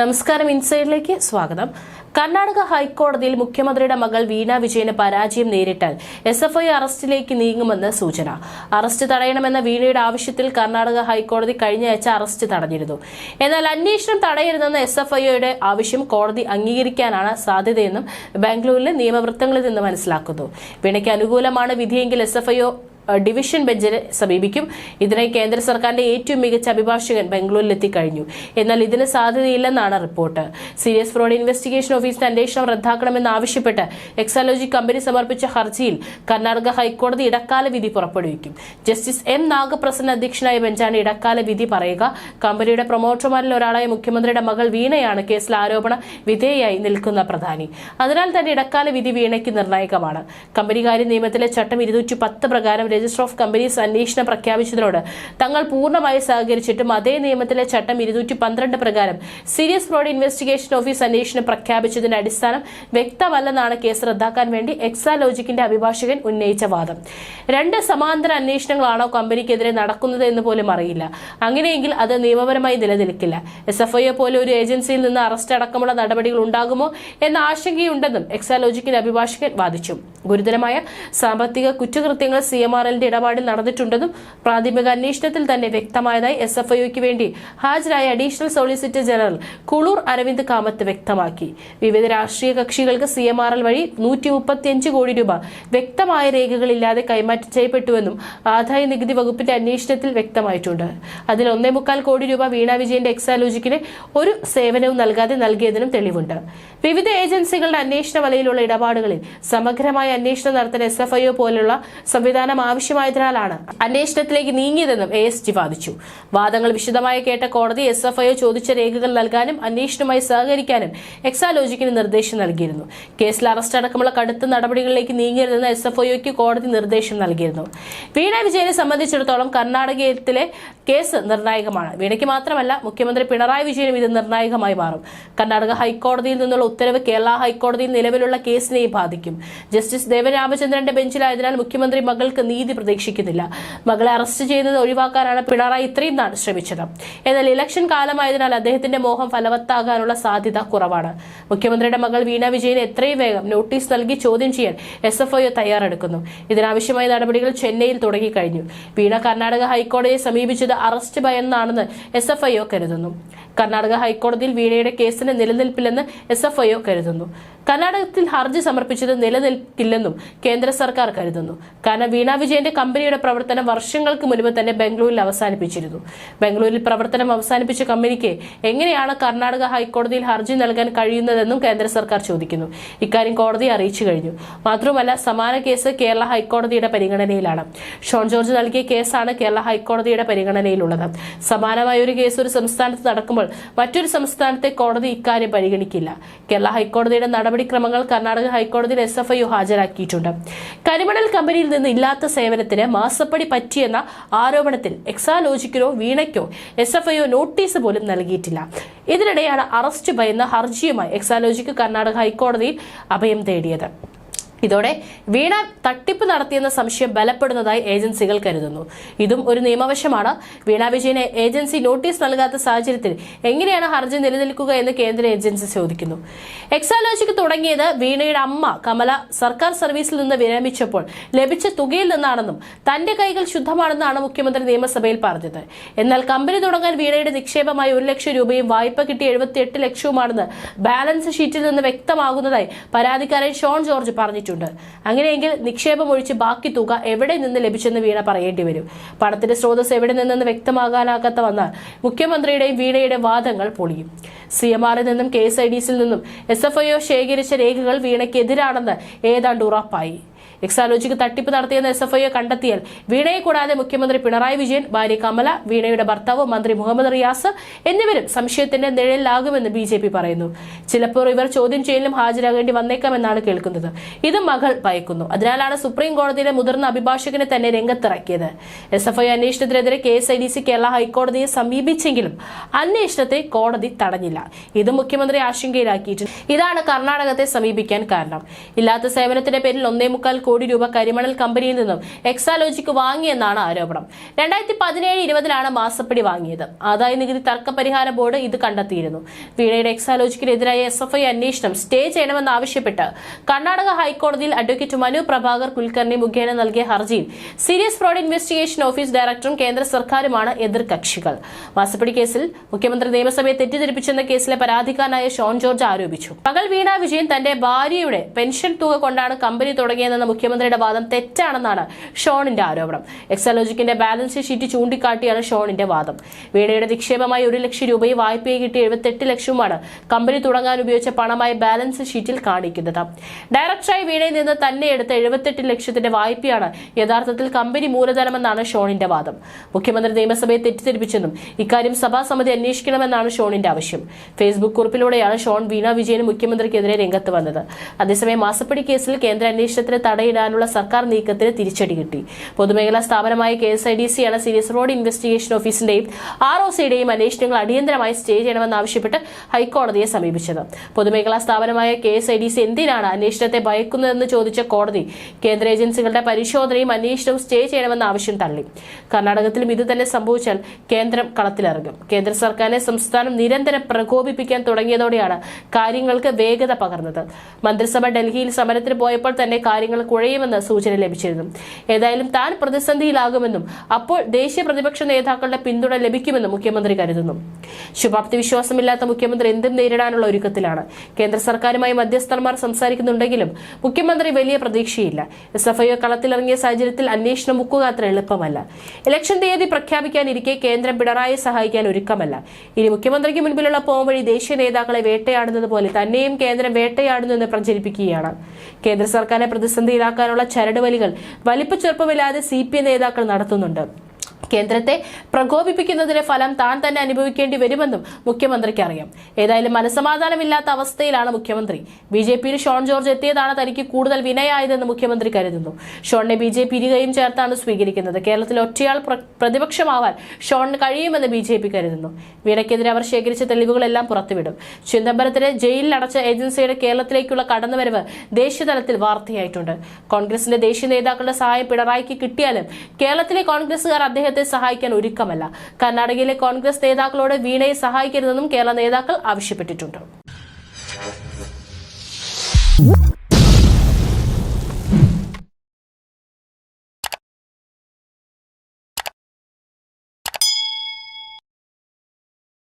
നമസ്കാരം. ഇൻസൈഡിലേക്ക് സ്വാഗതം. കർണാടക ഹൈക്കോടതിയിൽ മുഖ്യമന്ത്രിയുടെ മകൾ വീണ വിജയന് പരാജയം നേരിട്ടാൽ എസ് എഫ് ഐ അറസ്റ്റിലേക്ക് നീങ്ങുമെന്ന് സൂചന. അറസ്റ്റ് തടയണമെന്ന വീണയുടെ ആവശ്യത്തിൽ കർണാടക ഹൈക്കോടതി കഴിഞ്ഞയാഴ്ച അറസ്റ്റ് തടഞ്ഞിരുന്നു. എന്നാൽ അന്വേഷണം തടയരുതെന്ന എസ് എഫ് ഐയുടെ ആവശ്യം കോടതി അംഗീകരിക്കാനാണ് സാധ്യതയെന്നും ബാംഗ്ലൂരിലെ നിയമവൃത്തങ്ങളിൽ നിന്ന് മനസ്സിലാക്കുന്നു. വീണയ്ക്ക് അനുകൂലമാണ് വിധിയെങ്കിൽ എസ് എഫ് ഐ ഡിവിഷൻ ബെഞ്ചിനെ സമീപിക്കും. ഇതിനായി കേന്ദ്ര സർക്കാരിന്റെ ഏറ്റവും മികച്ച അഭിഭാഷകൻ ബംഗളൂരിലെത്തി കഴിഞ്ഞു എന്നാൽ ഇതിന് സാധ്യതയില്ലെന്നാണ് റിപ്പോർട്ട്. സീരിയസ് ഫ്രോഡ് ഇൻവെസ്റ്റിഗേഷൻ ഓഫീസിന്റെ അന്വേഷണം റദ്ദാക്കണമെന്ന് ആവശ്യപ്പെട്ട് എക്സാലോജി കമ്പനി സമർപ്പിച്ച ഹർജിയിൽ കർണാടക ഹൈക്കോടതി ഇടക്കാല വിധി പുറപ്പെടുവിക്കും. ജസ്റ്റിസ് എം നാഗപ്രസന്ന അധ്യക്ഷനായ ബെഞ്ചാണ് ഇടക്കാല വിധി പറയുക. കമ്പനിയുടെ പ്രൊമോട്ടർമാരിൽ ഒരാളായ മുഖ്യമന്ത്രിയുടെ മകൾ വീണയാണ് കേസിൽ ആരോപണ വിധേയയായി നിൽക്കുന്ന പ്രധാനി. അതിനാൽ തന്നെ ഇടക്കാല വിധി വീണയ്ക്ക് നിർണായകമാണ്. കമ്പനികാര്യ നിയമത്തിലെ ചട്ടം ഇരുന്നൂറ്റി പത്ത് പ്രകാരം രജിസ്റ്റർ ഓഫ് കമ്പനീസ് അന്വേഷണം പ്രഖ്യാപിച്ചതിനോട് തങ്ങൾ പൂർണമായി സഹകരിച്ചിട്ടും അതേ നിയമത്തിലെ ചട്ടം ഇരുന്നൂറ്റി പന്ത്രണ്ട് പ്രകാരം സീരിയസ് ഫ്രോഡ് ഇൻവെസ്റ്റിഗേഷൻ ഓഫീസ് അന്വേഷണം പ്രഖ്യാപിച്ചതിന്റെ അടിസ്ഥാനം വ്യക്തമല്ലെന്നാണ് കേസ് റദ്ദാക്കാൻ വേണ്ടി എക്സാലോജിക്കിന്റെ അഭിഭാഷകൻ ഉന്നയിച്ച വാദം. രണ്ട് സമാന്തര അന്വേഷണങ്ങളാണോ കമ്പനിക്കെതിരെ നടക്കുന്നത് എന്ന് പോലും അറിയില്ല. അങ്ങനെയെങ്കിൽ അത് നിയമപരമായി നിലനിൽക്കില്ല. എസ് എഫ് ഐ പോലെ ഒരു ഏജൻസിയിൽ നിന്ന് അറസ്റ്റ് അടക്കമുള്ള നടപടികൾ ഉണ്ടാകുമോ എന്ന ആശങ്കയുണ്ടെന്നും എക്സാലോജിക്കിന്റെ അഭിഭാഷകൻ വാദിച്ചു. ഗുരുതരമായ സാമ്പത്തിക കുറ്റകൃത്യങ്ങൾ സി എം ആർ എല്ലിന്റെ ഇടപാടിൽ നടന്നിട്ടുണ്ടെന്നും പ്രാഥമിക അന്വേഷണത്തിൽ തന്നെ വ്യക്തമായതായി എസ് എഫ് ഐക്ക് വേണ്ടി ഹാജരായ additional solicitor general Kulur Aravind Kamath വ്യക്തമാക്കി. വിവിധ രാഷ്ട്രീയ കക്ഷികൾക്ക് സി എം ആർ എൽ വഴി നൂറ്റി മുപ്പത്തിയഞ്ച് കോടി രൂപ വ്യക്തമായ രേഖകളില്ലാതെ കൈമാറ്റം ചെയ്യപ്പെട്ടുവെന്നും ആദായ നികുതി വകുപ്പിന്റെ അന്വേഷണത്തിൽ വ്യക്തമായിട്ടുണ്ട്. അതിൽ ഒന്നേ മുക്കാൽ കോടി രൂപ വീണ വിജയന്റെ എക്സാലോജിക്കിന് ഒരു സേവനവും നൽകാതെ നൽകിയതിനും തെളിവുണ്ട്. വിവിധ ഏജൻസികളുടെ അന്വേഷണ വലയിലുള്ള ഇടപാടുകളിൽ സമഗ്രമായ അന്വേഷണം നടത്താൻ എസ് എഫ് ഐ പോലുള്ള സംവിധാനം ആവശ്യമായതിനാലാണ് അന്വേഷണത്തിലേക്ക് നീങ്ങിയതെന്നും എ എസ് ജി വാദിച്ചു. വാദങ്ങൾ വിശദമായി കേട്ട കോടതി എസ് എഫ് ഐ ചോദിച്ച രേഖകൾ നൽകാനും അന്വേഷണവുമായി സഹകരിക്കാനും എക്സാലോജിക്കിന് നിർദ്ദേശം നൽകിയിരുന്നു. കേസിൽ അറസ്റ്റ് അടക്കമുള്ള കടുത്ത നടപടികളിലേക്ക് നീങ്ങരുതെന്ന് എസ് എഫ് ഐക്ക് കോടതി നിർദ്ദേശം നൽകിയിരുന്നു. വീണ വിജയനെ സംബന്ധിച്ചിടത്തോളം കർണാടകത്തിലെ കേസ് നിർണായകമാണ്. വീണയ്ക്ക് മാത്രമല്ല മുഖ്യമന്ത്രി പിണറായി വിജയനും ഇത് നിർണായകമായി മാറും. കർണാടക ഹൈക്കോടതിയിൽ നിന്നുള്ള ഉത്തരവ് കേരള ഹൈക്കോടതിയിൽ നിലവിലുള്ള കേസിനെയും ബാധിക്കും. ജസ്റ്റിസ് ദേവരാമചന്ദ്രന്റെ ബെഞ്ചിലായതിനാൽ മുഖ്യമന്ത്രി മകൾക്ക് നീതി പ്രതീക്ഷിക്കുന്നില്ല. മകളെ അറസ്റ്റ് ചെയ്യുന്നത് ഒഴിവാക്കാനാണ് പിണറായി ഇത്രയും നാൾ ശ്രമിച്ചത്. എന്നാൽ ഇലക്ഷൻ കാലമായതിനാൽ അദ്ദേഹത്തിന്റെ മോഹം ഫലവത്താകാനുള്ള സാധ്യത കുറവാണ്. മുഖ്യമന്ത്രിയുടെ മകൾ വീണ വിജയൻ എത്രയും വേഗം നോട്ടീസ് നൽകി ചോദ്യം ചെയ്യാൻ എസ് എഫ് ഐ തയ്യാറെടുക്കുന്നു. ഇതിനാവശ്യമായ നടപടികൾ ചെന്നൈയിൽ തുടങ്ങിക്കഴിഞ്ഞു. വീണ കർണാടക ഹൈക്കോടതിയെ സമീപിച്ചത് അറസ്റ്റ് ഭയന്നാണെന്ന് എസ് എഫ് ഐ കരുതുന്നു. കർണാടക ഹൈക്കോടതിയിൽ വീണയുടെ കേസിന് നിലനിൽപ്പില്ലെന്ന് എസ് എഫ് ഐ കരുതുന്നു. കർണാടകത്തിൽ ഹർജി സമർപ്പിച്ചത് നിലനിൽക്കില്ലെന്നും കേന്ദ്ര സർക്കാർ കരുതുന്നു. കാരണം വീണ വിജയന്റെ കമ്പനിയുടെ പ്രവർത്തനം വർഷങ്ങൾക്ക് മുൻപ് തന്നെ ബംഗളൂരിൽ അവസാനിപ്പിച്ചിരുന്നു. ബംഗളൂരിൽ പ്രവർത്തനം അവസാനിപ്പിച്ച കമ്പനിക്ക് എങ്ങനെയാണ് കർണാടക ഹൈക്കോടതിയിൽ ഹർജി നൽകാൻ കഴിയുന്നതെന്നും കേന്ദ്ര സർക്കാർ ചോദിക്കുന്നു. ഇക്കാര്യം കോടതി അറിയിച്ചു കഴിഞ്ഞു. മാത്രമല്ല സമാന കേസ് കേരള ഹൈക്കോടതിയുടെ പരിഗണനയിലാണ്. ഷോൺ ജോർജ് നൽകിയ കേസാണ് കേരള ഹൈക്കോടതിയുടെ പരിഗണനയിലുള്ളത്. സമാനമായ ഒരു കേസ് ഒരു സംസ്ഥാനത്ത് നടക്കുമ്പോൾ മറ്റൊരു സംസ്ഥാനത്തെ കോടതി ഇക്കാര്യം പരിഗണിക്കില്ല. കേരള ഹൈക്കോടതിയുടെ നടപടിക്രമങ്ങൾ കർണാടക ഹൈക്കോടതിയിൽ എസ് എഫ് ഐ ഹാജരാക്കിയിട്ടുണ്ട്. കരിമണൽ കമ്പനിയിൽ നിന്ന് ഇല്ലാത്ത സേവനത്തിന് മാസപ്പടി പറ്റിയെന്ന ആരോപണത്തിൽ എക്സാലോജിക്കിനോ വീണയ്ക്കോ എസ് എഫ് ഐയോ നോട്ടീസ് പോലും നൽകിയിട്ടില്ല. ഇതിനിടെയാണ് അറസ്റ്റ് ഭയന്ന ഹർജിയുമായി എക്സാലോജിക്ക് കർണാടക ഹൈക്കോടതിയിൽ അഭയം തേടിയത്. ഇതോടെ വീണ തട്ടിപ്പ് നടത്തിയെന്ന സംശയം ബലപ്പെടുന്നതായി ഏജൻസികൾ കരുതുന്നു. ഇതും ഒരു നിയമവശമാണ്. വീണ വിജയന് ഏജൻസി നോട്ടീസ് നൽകാത്ത സാഹചര്യത്തിൽ എങ്ങനെയാണ് ഹർജി നിലനിൽക്കുക എന്ന് കേന്ദ്ര ഏജൻസി ചോദിക്കുന്നു. എക്സാലോജിക്ക് തുടങ്ങിയത് വീണയുടെ അമ്മ കമല സർക്കാർ സർവീസിൽ നിന്ന് വിരമിച്ചപ്പോൾ ലഭിച്ച തുകയിൽ നിന്നാണെന്നും തന്റെ കൈകൾ ശുദ്ധമാണെന്നാണ് മുഖ്യമന്ത്രി നിയമസഭയിൽ പറഞ്ഞത്. എന്നാൽ കമ്പനി തുടങ്ങാൻ വീണയുടെ നിക്ഷേപമായി ഒരു ലക്ഷം രൂപയും വായ്പ കിട്ടി എഴുപത്തിയെട്ട് ലക്ഷവുമാണെന്ന് ബാലൻസ് ഷീറ്റിൽ നിന്ന് വ്യക്തമാകുന്നതായി പരാതിക്കാരൻ ഷോൺ ജോർജ് പറഞ്ഞിട്ടുണ്ട്. അങ്ങനെയെങ്കിൽ നിക്ഷേപം ഒഴിച്ച് ബാക്കി തുക എവിടെ നിന്ന് ലഭിച്ചെന്ന് വീണ പറയേണ്ടി വരും. പണത്തിന്റെ സ്രോതസ് എവിടെ നിന്നെന്ന് വ്യക്തമാകാനാകാത്ത വന്നാൽ മുഖ്യമന്ത്രിയുടെയും വീണയുടെ വാദങ്ങൾ പൊളിയും. സി എം ആറിൽ നിന്നും കെ എസ് ഐ ഡി സിൽ നിന്നും എസ് എഫ് ഐ ഒ ശേഖരിച്ച രേഖകൾ വീണയ്ക്കെതിരാണെന്ന് ഏതാണ്ട് ഉറപ്പായി. എക്സാലോജിക്ക് തട്ടിപ്പ് നടത്തിയെന്ന് എസ് എഫ് ഐ കണ്ടെത്തിയാൽ വീണയെ കൂടാതെ മുഖ്യമന്ത്രി പിണറായി വിജയൻ ഭാര്യ കമല വീണയുടെ ഭർത്താവ് മന്ത്രി മുഹമ്മദ് റിയാസ് എന്നിവരും സംശയത്തിന്റെ നിഴലിലാകുമെന്ന് ബി ജെ പി പറയുന്നു. ചിലപ്പോൾ ഇവർ ചോദ്യം ചെയ്യലിനും ഹാജരാകേണ്ടി വന്നേക്കാമെന്നാണ് കേൾക്കുന്നത്. ഇത് മകൾ ഭയക്കുന്നു. അതിനാലാണ് സുപ്രീം കോടതിയിലെ മുതിർന്ന അഭിഭാഷകനെ തന്നെ രംഗത്തിറക്കിയത്. S F I അന്വേഷണത്തിനെതിരെ K S I D C Kerala ഹൈക്കോടതിയെ സമീപിച്ചെങ്കിലും അന്വേഷണത്തെ കോടതി തടഞ്ഞില്ല. ഇത് മുഖ്യമന്ത്രി ആശങ്കയിലാക്കിയിട്ടുണ്ട്. ഇതാണ് കർണാടകത്തെ സമീപിക്കാൻ കാരണം. ഇല്ലാത്ത സേവനത്തിന്റെ പേരിൽ ഒന്നേ മുക്കാൽ കോടി രൂപ കരിമണൽ കമ്പനിയിൽ നിന്നും എക്സാലോജിക്ക് വാങ്ങിയെന്നാണ് ആരോപണം. രണ്ടായിരത്തി പതിനേഴ് ഇരുപതിലാണ് മാസപ്പടി വാങ്ങിയത്. ആദായ നികുതി തർക്ക പരിഹാര ബോർഡ് ഇത് കണ്ടെത്തിയിരുന്നു. വീണയുടെ എക്സാലോജിക്കിനെതിരായ എസ് എഫ് ഐ അന്വേഷണം സ്റ്റേ ചെയ്യണമെന്നാവശ്യപ്പെട്ട് കർണാടക ഹൈക്കോടതിയിൽ അഡ്വക്കേറ്റ് മനു പ്രഭാകർ കുൽക്കർണി മുഖേന നൽകിയ ഹർജിയിൽ സീരിയസ് ഫ്രോഡ് ഇൻവെസ്റ്റിഗേഷൻ ഓഫീസ് ഡയറക്ടറും കേന്ദ്ര സർക്കാരുമാണ് എതിർ കക്ഷികൾ മാസപ്പടി കേസിൽ മുഖ്യമന്ത്രി നിയമസഭയെ തെറ്റിദ്ധരിപ്പിച്ചെന്ന കേസിലെ പരാതിക്കാരനായ ഷോൺ ജോർജ് ആരോപിച്ചു. പകൽ വീണ വിജയൻ തന്റെ ഭാര്യയുടെ പെൻഷൻ തുക കൊണ്ടാണ് കമ്പനി തുടങ്ങിയതെന്ന മുഖ്യമന്ത്രിയുടെ വാദം തെറ്റാണെന്നാണ് ഷോണിന്റെ ആരോപണം. എക്സലോജിക്കിന്റെ ബാലൻസ് ഷീറ്റ് ചൂണ്ടിക്കാട്ടിയാണ് ഷോണിന്റെ വാദം. വീണയുടെ നിക്ഷേപമായി ഒരു ലക്ഷം രൂപയും വായ്പയെ കിട്ടി എഴുപത്തെട്ട് ലക്ഷവുമാണ് കമ്പനി തുടങ്ങാൻ ഉപയോഗിച്ച പണമായി ബാലൻസ് ഷീറ്റിൽ കാണിക്കുന്നത്. ഡയറക്ടറായി വീണയിൽ നിന്ന് തന്നെ എടുത്ത എഴുപത്തെട്ട് ലക്ഷത്തിന്റെ വായ്പയാണ് യഥാർത്ഥത്തിൽ കമ്പനി മൂലധനമെന്നാണ് ഷോണിന്റെ വാദം. മുഖ്യമന്ത്രി നിയമസഭയെ തെറ്റിദ്ധരിപ്പിച്ചെന്നും ഇക്കാര്യം സഭാസമിതി അന്വേഷിക്കണമെന്നാണ് ഷോണിന്റെ ആവശ്യം. ഫേസ്ബുക്ക് കുറിപ്പിലൂടെയാണ് ഷോൺ വീണ വിജയനും മുഖ്യമന്ത്രിക്കെതിരെ രംഗത്ത് വന്നത്. അതേസമയം മാസപ്പടി കേസിൽ കേന്ദ്ര അന്വേഷണത്തിന് തടയിടാനുള്ള സർക്കാർ നീക്കത്തിന് തിരിച്ചടി കിട്ടി. പൊതുമേഖലാ സ്ഥാപനമായ കെ എസ് ഐ ഡി സിയാണ് സീരിയസ് റോഡ് ഇൻവെസ്റ്റിഗേഷൻ ഓഫീസിന്റെയും ആർ ഒ സിയുടെയും അന്വേഷണങ്ങൾ അടിയന്തരമായി സ്റ്റേ ചെയ്യണമെന്നാവശ്യപ്പെട്ട് ഹൈക്കോടതിയെ സമീപിച്ചത്. പൊതുമേഖലാ സ്ഥാപനമായ K S I D C എന്തിനാണ് അന്വേഷണത്തെ ഭയക്കുന്നതെന്ന് ചോദിച്ച കോടതി കേന്ദ്ര ഏജൻസികളുടെ പരിശോധനയും അന്വേഷണവും സ്റ്റേ ചെയ്യണമെന്ന ആവശ്യം തള്ളി. കർണാടകത്തിലും ഇത് തന്നെ സംഭവിച്ചാൽ കേന്ദ്രം കളത്തിലിറങ്ങും. കേന്ദ്ര സർക്കാരിനെ സംസ്ഥാനം നിരന്തരം പ്രകോപിപ്പിക്കാൻ തുടങ്ങിയതോടെയാണ് കാര്യങ്ങൾക്ക് വേഗത പകർന്നത്. മന്ത്രിസഭ ഡൽഹിയിൽ സമരത്തിന് പോയപ്പോൾ തന്നെ കാര്യങ്ങൾ കുഴയുമെന്ന് സൂചന ലഭിച്ചിരുന്നു. ഏതായാലും താൻ പ്രതിസന്ധിയിലാകുമെന്നും അപ്പോൾ ദേശീയ പ്രതിപക്ഷ നേതാക്കളുടെ പിന്തുണ ലഭിക്കുമെന്നും മുഖ്യമന്ത്രി കരുതുന്നു. ശുഭാപ്തി വിശ്വാസമില്ലാത്ത മുഖ്യമന്ത്രി എന്തും നേരിടാനുള്ള ഒരുക്കത്തിലാണ്. കേന്ദ്ര സർക്കാരുമായി മധ്യസ്ഥന്മാർ സംസാരിക്കുന്നുണ്ടെങ്കിലും മുഖ്യമന്ത്രി വലിയ പ്രതീക്ഷയില്ല. എസ് എഫ് ഐ കളത്തിലിറങ്ങിയ സാഹചര്യത്തിൽ അന്വേഷണം മുക്കുക അത്ര എളുപ്പമല്ല. ഇലക്ഷൻ തീയതി പ്രഖ്യാപിക്കാനിരിക്കെ കേന്ദ്രം പിണറായി സഹായിക്കാൻ ഒരുക്കമല്ല. ഇനി മുഖ്യമന്ത്രിക്ക് മുൻപിലുള്ള പോംവഴി ദേശീയ നേതാക്കളെ വേട്ടയാടുന്നത് പോലെ തന്നെയും കേന്ദ്രം വേട്ടയാടുന്നു എന്ന് പ്രചരിപ്പിക്കുകയാണ്. കേന്ദ്ര സർക്കാരിനെ പ്രതിസന്ധിയിലാക്കാനുള്ള ചരടുവലികൾ വലിപ്പച്ചെറുപ്പമില്ലാതെ സി പി നേതാക്കൾ നടത്തുന്നുണ്ട് കേന്ദ്രത്തെ പ്രകോപിപ്പിക്കുന്നതിന്റെ ഫലം താൻ തന്നെ അനുഭവിക്കേണ്ടി വരുമെന്നും മുഖ്യമന്ത്രിക്ക് അറിയാം. ഏതായാലും മനസമാധാനമില്ലാത്ത അവസ്ഥയിലാണ് മുഖ്യമന്ത്രി. ബി ജെ പിയിൽ ഷോൺ ജോർജ് എത്തിയതാണ് തനിക്ക് കൂടുതൽ വിനയായതെന്ന് മുഖ്യമന്ത്രി കരുതുന്നു. ഷോണിനെ ബി ജെ പി ചേർത്താണ് സ്വീകരിക്കുന്നത്. കേരളത്തിൽ ഒറ്റയാൾ പ്രതിപക്ഷമാവാൻ ഷോണിന് കഴിയുമെന്ന് ബി ജെ പി കരുതുന്നു. വീണയ്ക്കെതിരെ അവർ ശേഖരിച്ച തെളിവുകളെല്ലാം പുറത്തുവിടും. ചിദംബരത്തിലെ ജയിലിൽ അടച്ച ഏജൻസിയുടെ കേരളത്തിലേക്കുള്ള കടന്നുവരവ് ദേശീയതലത്തിൽ വാർത്തയായിട്ടുണ്ട്. കോൺഗ്രസിന്റെ ദേശീയ നേതാക്കളുടെ സഹായം പിണറായിക്ക് കിട്ടിയാലും കേരളത്തിലെ കോൺഗ്രസുകാർ അദ്ദേഹത്തെ സഹായിക്കാൻ ഒരുക്കമല്ല. കർണാടകയിലെ കോൺഗ്രസ് നേതാക്കളോട് വീണയെ സഹായിക്കരുതെന്നും കേരള നേതാക്കൾ ആവശ്യപ്പെട്ടിട്ടുണ്ട്.